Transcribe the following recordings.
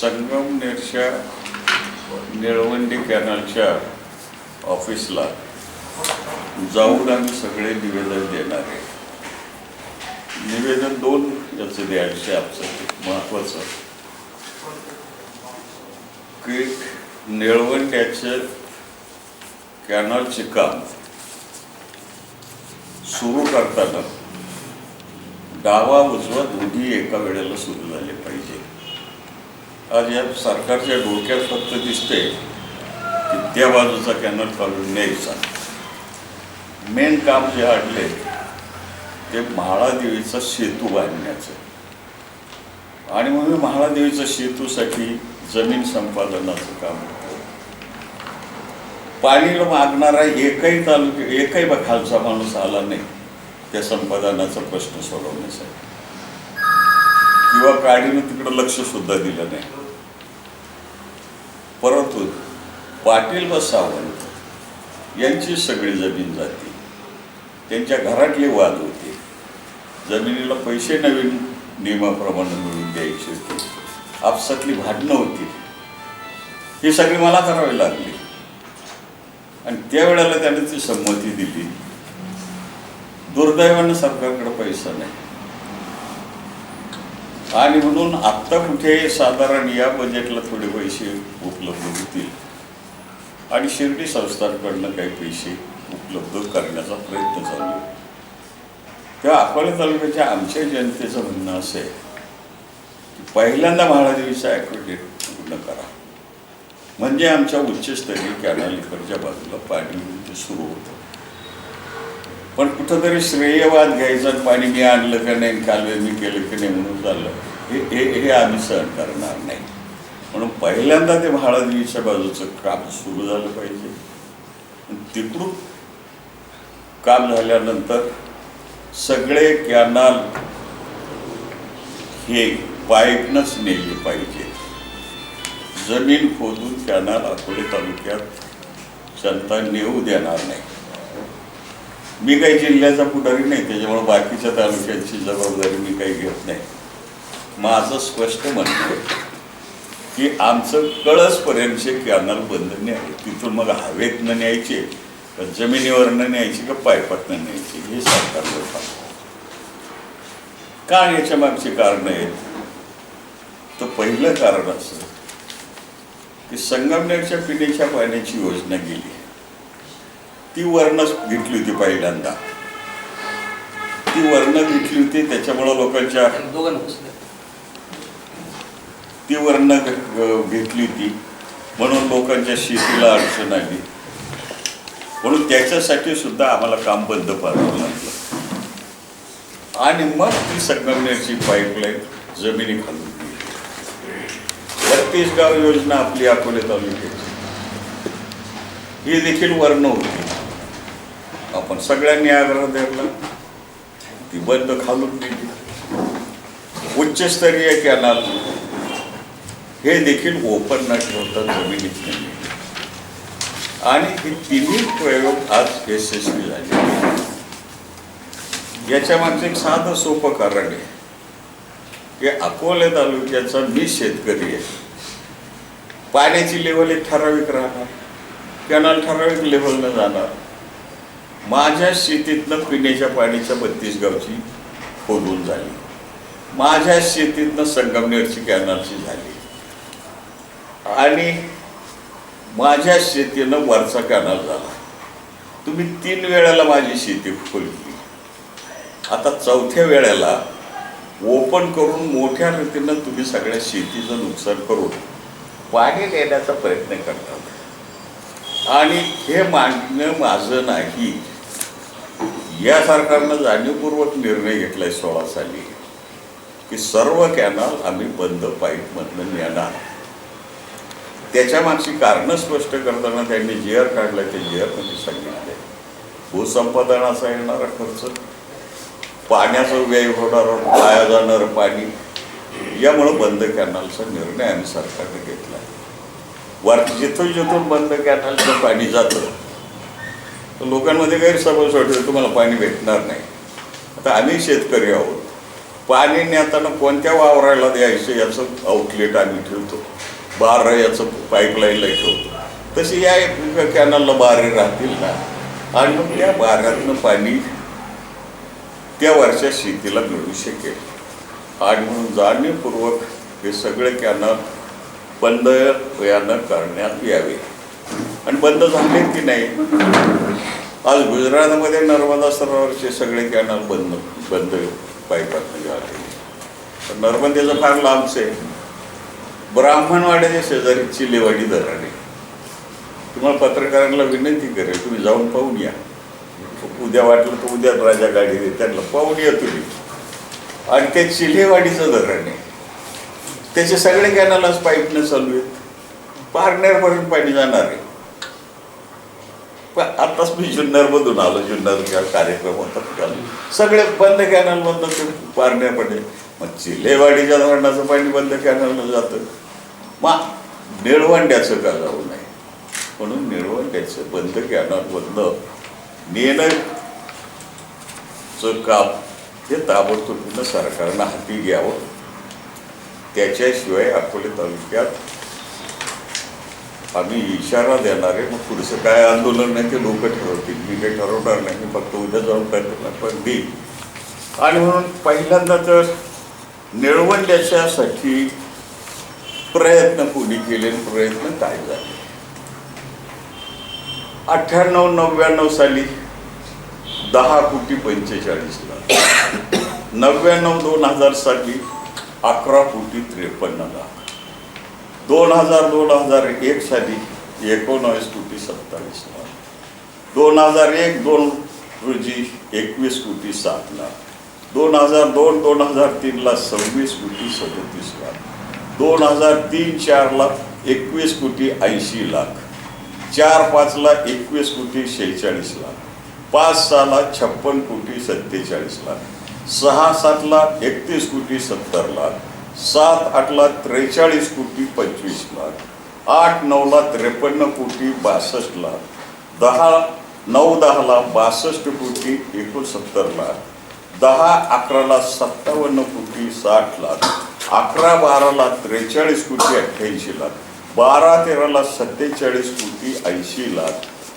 संगमनेरच्या निळवंडी कॅनलच्या ऑफिसला जाऊन आम्ही सगळे निवेदन देणार आहे. निवेदन दोन याचं द्यायचं आमचं महत्त्वाचं की निळवंड्याचं कॅनलचे काम सुरू करताना डावा उजवा दोन्ही एका वेळेला सुरू झाले पाहिजे. आज या सरकारच्या डोक्यात फक्त दिसते की त्या बाजूचा कॅनल काढून न्यायचा मेन काम जे आणले ते म्हाळादेवीचा सेतू बांधण्याचं. आणि म्हणून म्हाळादेवीच्या सेतूसाठी जमीन संपादनाचं काम होतं. पाणीला मागणारा एकही तालुक्या एकही खालचा माणूस आला नाही त्या संपादनाचा प्रश्न सोडवण्यासाठी. किंवा काडीनं तिकडं लक्ष सुद्धा दिलं नाही. परंतु पाटील व सावंत यांची सगळी जमीन जाते. त्यांच्या घरातले वाद होते. जमिनीला पैसे नवीन नियमाप्रमाणे मिळून द्यायचे होते. आपसातली भांडणं होती. ही सगळी मला करावी लागली. आणि त्यावेळेला त्याने ती संमती दिली. दुर्दैवानं सरकारकडे पैसा नाही. आणि म्हणून आत्ता कुठे साधारण या बजेटला थोडे पैसे उपलब्ध होतील. आणि शिर्डी संस्थांकडनं काही पैसे उपलब्ध करण्याचा प्रयत्न चालू आहे. तेव्हा अकोला तालुक्याच्या आमच्या जनतेचं म्हणणं असं आहे की पहिल्यांदा महादेवीचा ॲक्रोडेट पूर्ण करा. म्हणजे आमच्या उच्चस्तरीय कॅनल इकडच्या बाजूला पाणी ते सुरू होतं. पण कुठंतरी श्रेयवाद घ्यायचा आणि पाणी मी आणलं का नाही कालवे मी केलं की नाही म्हणून झालं. हे हे हे आम्ही सहन करणार नाही. म्हणून पहिल्यांदा ते म्हाळादेवीच्या बाजूचं काम सुरू झालं पाहिजे. तिकडून काम झाल्यानंतर सगळे कॅनाल हे पाईपनंच नेले पाहिजे. जमीन खोदून कॅनाल अकोले तालुक्यात जनता नेऊ देणार नाही. मी काही जिल्ह्याचा पुढारी नाही त्याच्यामुळे बाकीच्या तालुक्यांची जबाबदारी मी काही घेत नाही. माझं स्पष्ट म्हणणं आहे की आमचं कळसपर्यंतचे कॅनल बंधने आहे. तिथून मग हवेतनं न्यायचे का जमिनीवरनं न्यायची का पायपातनं न्यायची हे सरकारवर सांगतो का याच्या मागची कारणं आहेत? तर पहिलं कारण असं की संगमनेरच्या पिण्याच्या पाण्याची योजना गेली ती वर्णच घेतली होती पहिल्यांदा. ती वर्ण घेतली होती त्याच्यामुळं लोकांच्या ती वर्ण घेतली होती. म्हणून लोकांच्या शेतीला अडचण आली. म्हणून त्याच्यासाठी सुद्धा आम्हाला काम बंद पाडावं लागलं. आणि मग ती संगमनेरची पाईपलाईन जमिनी खालून बत्तीस गाव योजना आपली अकोले तालुक्याची. ही देखील वर्ण होती. आपण सगळ्यांनी आग्रह धरला. ती बंद खालून दिली उच्चस्तरीय कॅनल हे देखील ओपन न ठेवता जमिनीत नाही आणि हे तिन्ही प्रयोग आज यशस्वी झाले. याच्या मागचं एक साधं सोपं कारण आहे. की अकोले तालुक्याचा मी शेतकरी आहे. पाण्याची लेवल एक ठराविक राहणार. कॅनल ठराविक लेवलनं जाणार. माझ्या शेतीतनं पिण्याच्या पाण्याच्या बत्तीस गावची खोदून झाली. माझ्या शेतीतनं संगमनेरची कॅनलची झाली. आणि माझ्या शेतीनं वरचा कॅनल झाला. तुम्ही तीन वेळेला माझी शेती खोलली आता चौथ्या वेळेला ओपन करून मोठ्या रीतीनं तुम्ही सगळ्या शेतीचं नुकसान करून पाणी देण्याचा प्रयत्न करतात आणि हे मांडणं माझं नाही. या सरकारनं जाणीवपूर्वक निर्णय घेतलाय सोळा साली. की सर्व कॅनल आम्ही बंद पाईपमधनं नेणार. त्याच्या मागची कारणं स्पष्ट करताना त्यांनी जे आर काढलं ते जे आरमध्ये सांगितले भूसंपादनाचा येणारा खर्च. पाण्याचा व्यय होणार वाया जाणारं पाणी. यामुळं बंद कॅनलचा निर्णय आम्ही सरकारने घेतला वर जिथून जिथून बंद कॅनलचं पाणी जातं तर लोकांमध्ये गैरसमज वाटतो तुम्हाला पाणी भेटणार नाही. आता आम्ही शेतकरी आहोत. पाणी नेताना कोणत्या वावराला द्यायचं याचं आउटलेट आम्ही ठेवतो. बार याचं पाईपलाईनला ठेवतो. तशी या कॅनलला बारे राहतील ना. आणि मग त्या बारातनं पाणी त्या वर्षात शेतीला मिळू शकेल. आणि म्हणून जाणीवपूर्वक हे सगळे कॅनल बंद यानं करण्यात यावे. आणि बंद झाले की नाही? आज गुजरातमध्ये नर्मदा सरोवरचे सगळे कॅनल बंद बंद पाईपात झाले नर्मदेचं फार लांबच आहे. ब्राह्मणवाड्याच्या शेजारी चिलेवाडी दराने. तुम्हाला पत्रकारांना विनंती करेल तुम्ही जाऊन पाहून या. उद्या वाटलं तर उद्या राजा गाडी दे त्यांना पाहून या तुम्ही. आणि ते चिलेवाडीचं धरण आहे त्याचे सगळे कॅनलच पाईपनं चालू आहेत. पारनेरपर्यंत पाणी जाणार आहे. पण आताच मी जुन्नरमधून आलो जुन्नर कार्यक्रम होता चालू. सगळे बंद कॅनल बंद ते पारनेरमध्ये मग चिलेवाडीच्या धरणाचं पाणी बंद कॅनलनं जातं. मग निळवंड्याचं का जाऊ नये? म्हणून निळवंड्याचं बंद कॅनल बंद नेणंचं काम हे ताबडतोबीनं सरकारनं हाती घ्यावं. त्याच्याशिवाय अकोले तालुक्यात आम्ही इशारा देणार आहे मग पुढचं काय आंदोलन नाही ते लोक ठरवतील. मी काही ठरवणार नाही मी फक्त उद्या जाऊन करतो पण देईल आणि म्हणून पहिल्यांदा तर निळवंड्याच्यासाठी प्रयत्न कोणी केले आणि प्रयत्न काय झाले? अठ्ठ्याण्णव नव्याण्णव साली दहा कोटी पंचेचाळीस लाख. नव्याण्णव दोन हजार साली अकरा कोटी त्रेपन्न लाख. दोन हजार दोन हजार एक साली एकोणावीस कोटी सत्तावीस लाख. दोन हजार एक दोन रोजी एकवीस कोटी सात लाख. दोन हजार दोन दोन हजार तीनला सव्वीस कोटी सदतीस लाख. दोन हजार तीन चारला एकवीस कोटी ऐंशी लाख. चार पाचला एकवीस कोटी शेहेचाळीस लाख. पाच सहाला छप्पन कोटी सत्तेचाळीस लाख. सहा सातला एकतीस कोटी सत्तर लाख. सात आठला त्रेचाळीस कोटी पंचवीस लाख. आठ नऊला त्रेपन्न कोटी बासष्ट लाख. दहा नऊ दहाला बासष्ट कोटी एकोणसत्तर लाख. दहा अकराला सत्तावन्न कोटी साठ लाख. अकरा बाराला त्रेचाळीस कोटी अठ्ठ्याऐंशी लाख. बारा तेराला सत्तेचाळीस कोटी ऐंशी लाख.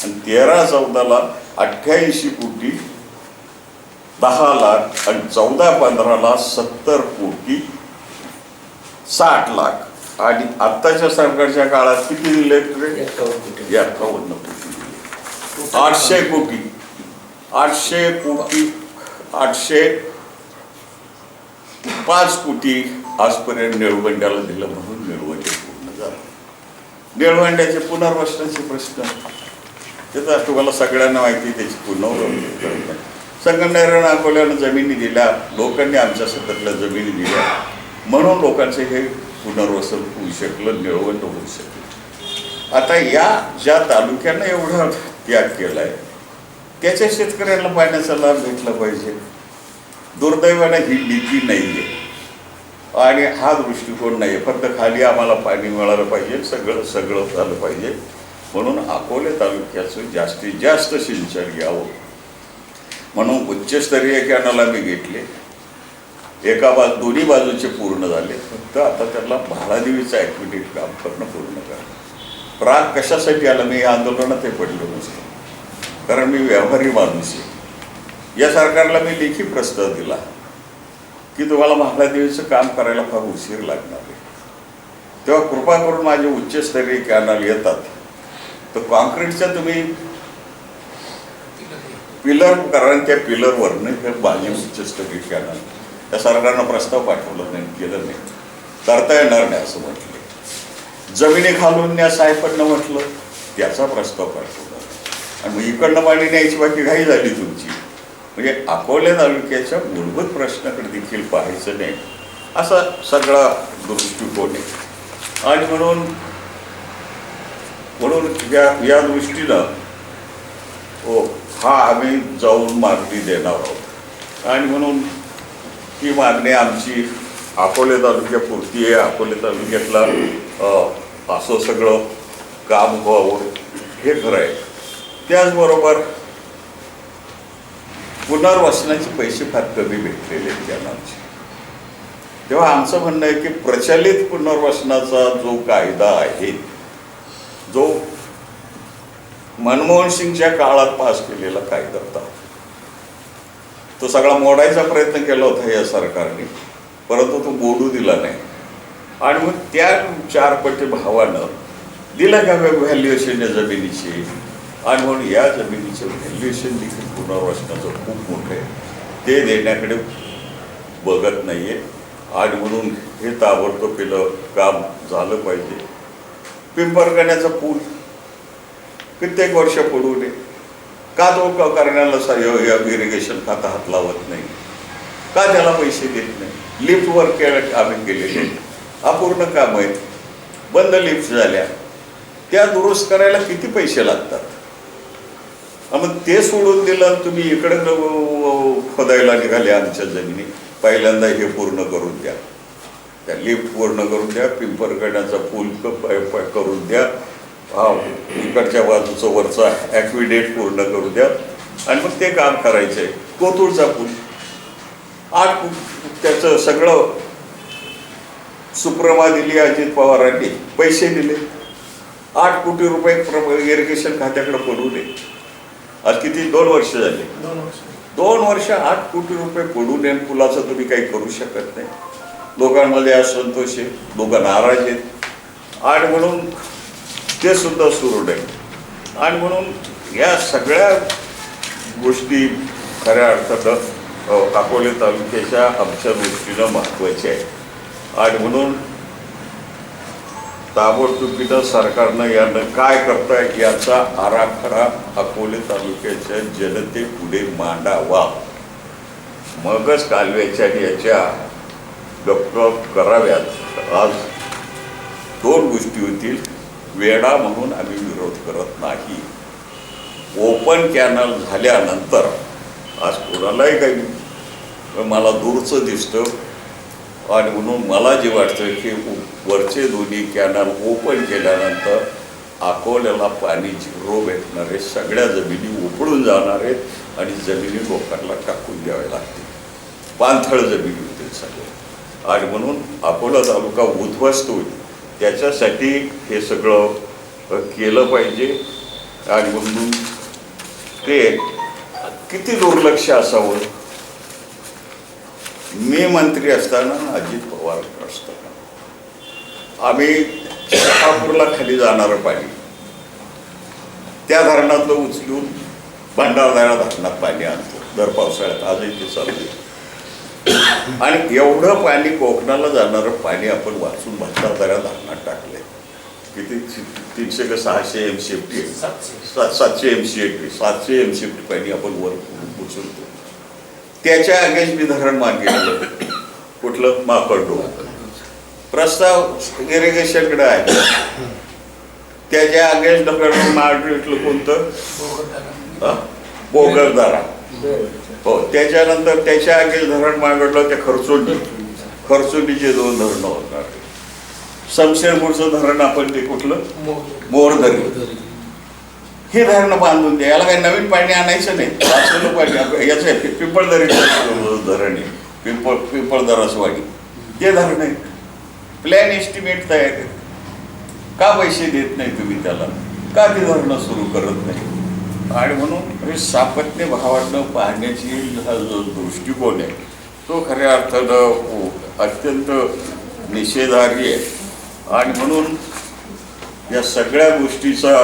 आणि तेरा चौदाला अठ्ठ्याऐंशी कोटी दहा लाख. आणि चौदा पंधराला सत्तर कोटी साठ लाख. आणि आत्ताच्या सरकारच्या काळात किती दिले एकावन्न कोटी. आठशे कोटी. आठशे कोटी आठशे पाच कोटी आजपर्यंत निळवंड्याला दिलं म्हणून निळवंडे पूर्ण झालं. निळवंड्याचे पुनर्वसनाचे प्रश्न. ते तर तुम्हाला सगळ्यांना माहिती त्याची पुनर्वसन करत नाही संगमनेर अकोल्यानं जमिनी दिल्या. लोकांनी आमच्या सततल्या जमिनी दिल्या. म्हणून लोकांचे हे पुनर्वसन होऊ शकलं निळवंड होऊ शकलं. आता या ज्या तालुक्यानं एवढा त्याग केला आहे त्याच्या शेतकऱ्याला पाण्याचा लाभ भेटला पाहिजे. दुर्दैवाने ही नीती नाही आहे आणि हा दृष्टिकोन नाही आहे फक्त खाली आम्हाला पाणी मिळालं पाहिजे सगळं सगळं झालं पाहिजे. म्हणून अकोले तालुक्याचं जास्तीत जास्त सिंचन घ्यावं. म्हणून उच्चस्तरीय कॅनल मी घेतले. एका बाजू दोन्ही बाजूचे पूर्ण झाले. फक्त आता त्याला भाडादेवीचं ॲक्टिव्हिटी काम करणं पूर्ण करणं राग कशासाठी आला? मी या आंदोलनात हे पडलो नसतो. कारण मी व्यापारी माणूस आहे. या सरकारला मी लेखी प्रस्ताव दिला की तुम्हाला महालादेवीचं काम करायला फार उशीर लागणार आहे. तेव्हा कृपा करून माझे उच्चस्तरीय कॅनल येतात. तर कॉन्क्रीटच्या तुम्ही पिलर कारण त्या पिलरवरनं हे माझे उच्चस्तरीय कॅनल. त्या सरकारनं प्रस्ताव पाठवला नाही केलं नाही. करता येणार नाही असं म्हटलं. जमिनी खालून न्या साहेबांना म्हटलं त्याचा प्रस्ताव पाठवला आणि मग इकडनं पाणी न्यायची बाकी घाई झाली तुमची. म्हणजे अकोले तालुक्याच्या मूलभूत प्रश्नाकडे देखील पाहायचं नाही असा सगळा दृष्टिकोन आहे. आणि म्हणून म्हणून या या दृष्टीनं हो हा आम्ही जाऊन मागणी देणार आहोत. आणि म्हणून ही मागणी आमची अकोले तालुक्यापुरती आहे. अकोले तालुक्यातला असं सगळं काम व्हावं हे खरं आहे. त्याचबरोबर पुनर्वसनाचे पैसे फार कमी भेटलेले आहेत त्यांना आमचे तेव्हा आमचं म्हणणं आहे की प्रचलित पुनर्वसनाचा जो कायदा आहे जो मनमोहन सिंगच्या काळात पास केलेला कायदा होता तो सगळा मोडायचा प्रयत्न केला होता या सरकारने. परंतु तो मोडू दिला नाही. आणि मग त्या चार पटी भावानं दिलं का व्हॅल्युएशन या जमिनीची? आणि म्हणून या जमिनीचं व्हॅल्युएशन देखील पुनर्वसनाचं खूप मोठं आहे. ते देण्याकडे बघत नाही आहे आणि म्हणून हे ताबडतोब केलं काम झालं पाहिजे. पिंपरगण्याचा पूल कित्येक वर्ष पडू नये. का तो करण्याला सर इरिगेशन खाता हात लावत नाही? का त्याला पैसे देत नाही? लिफ्ट वर्क आम्ही केलेले. अपूर्ण काम आहेत. बंद लिफ्ट झाल्या. त्या दुरुस्त करायला किती पैसे लागतात? मग ते सोडून दिलं तुम्ही इकडं खोदायला निघाले आमच्या जमिनी. पहिल्यांदा हे पूर्ण करून द्या. त्या लिफ्ट पूर्ण करून द्या. पिंपरगडाचा पूल करून द्या. हा इकडच्या बाजूचं वरचा ॲक्विडेट पूर्ण करू द्या. आणि मग ते काम करायचं आहे पूल. आठ त्याचं सगळं सुप्रमा दिली अजित पवारांनी पैसे दिले. आठ कोटी रुपये इरिगेशन खात्याकडे पडू नये आज किती? दोन वर्ष झाले. दोन वर्ष. दोन वर्ष आठ कोटी रुपये पडू नये पुलाचं तुम्ही काही करू शकत नाही. लोकांमध्ये असंतोष आहे. लोक नाराज आहेत. आणि म्हणून ते सुद्धा सुरू नाही. आणि म्हणून या सगळ्या गोष्टी खऱ्या अर्थानं अकोले तालुक्याच्या आमच्या दृष्टीनं महत्त्वाच्या आहेत. आणि म्हणून ताबडतोबीनं सरकारनं यानं काय करताय याचा आराखडा अकोले तालुक्याच्या जनते पुढे मांडावा. मगच कालव्याच्या याच्या गप्प कराव्यात. आज दोन गोष्टी होतील. वेडा म्हणून आम्ही विरोध करत नाही. ओपन कॅनल झाल्यानंतर आज कोणालाही काही मला दूरचं दिसतं. आणि म्हणून मला जे वाटतं की वरचे दोन्ही कॅनल ओपन केल्यानंतर अकोल्याला पाणी झिरो भेटणार आहे सगळ्या जमिनी उकळून जाणार आहेत आणि जमिनी लोकांना टाकून द्याव्या लागतील. पाणथळ जमिनी होतील सगळे. आणि म्हणून अकोला तालुका उद्ध्वस्त होईल. त्याच्यासाठी हे सगळं केलं पाहिजे. आणि म्हणून ते किती दुर्लक्ष असावं? मी मंत्री असताना अजित पवार असताना आम्ही शहापूरला खाली जाणारं पाणी. त्या धरणातलं उचलून भंडारदारा धरणात पाणी आणतो. दर पावसाळ्यात आजही ते चालू आहे. आणि एवढं पाणी कोकणाला जाणारं पाणी आपण वाचून भंडारदारा धरणात टाकलंय. किती? तीनशे का सहाशे एम सी एफ टी सातशे. सात सातशे एम सी एफ टी सातशे एम सी एफ टी पाणी आपण वर उचलतो. त्याच्या अगेन्स्ट मी धरण मागितलं कुठलं? माकडो प्रस्ताव इरिगेशनकडे आहे. त्याच्या अगेन्स्ट धरण मागितलं कोणतं? बोगरदारा हो त्याच्यानंतर त्याच्या आगे धरण मागडलं ते खर्चोंडी. खर्चोंडीचे दोन धरणं होणार. शमशेरपूरचं धरण आपण ते कुठलं? मोरधरी. हे धरणं बांधून द्या. याला काही नवीन पाणी आणायचं नाही. पाणी याचं आहे, पिंपळदरीचं धरण आहे. पिंपळ पिंपळदरासवाडी ते धरण आहे. प्लॅन एस्टिमेट तयार आहे. का पैसे देत नाही तुम्ही त्याला? का ती धरणं सुरू करत नाही? आणि म्हणून हे सापत्य भावानं पाहण्याची हा जो दृष्टिकोन आहे तो खऱ्या अर्थानं अत्यंत निषेधार्ह आहे. आणि म्हणून या सगळ्या गोष्टीचा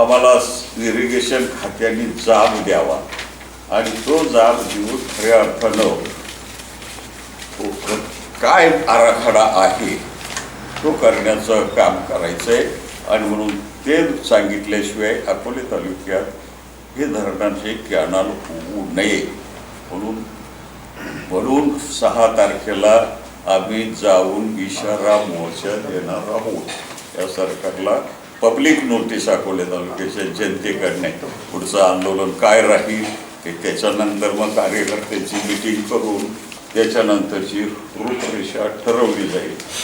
आम्हाला इरिगेशन खात्याने जाब द्यावा. आणि तो जाब देऊन खऱ्या अर्थानं काय आराखडा आहे तो करण्याचं काम करायचं आहे आणि म्हणून ते सांगितल्याशिवाय अकोले तालुक्यात हे धरणाचे कॅनाल होऊ नये. म्हणून म्हणून सहा तारखेला आम्ही जाऊन इशारा मोर्चा देणार आहोत. या सरकारला पब्लिक नोटीस अकोले तालुक्याच्या जनतेकडने पुढचं आंदोलन काय राहील ते त्याच्यानंतर मग कार्यकर्त्यांची मिटिंग करून त्याच्यानंतरची रूपरेषा ठरवली जाईल.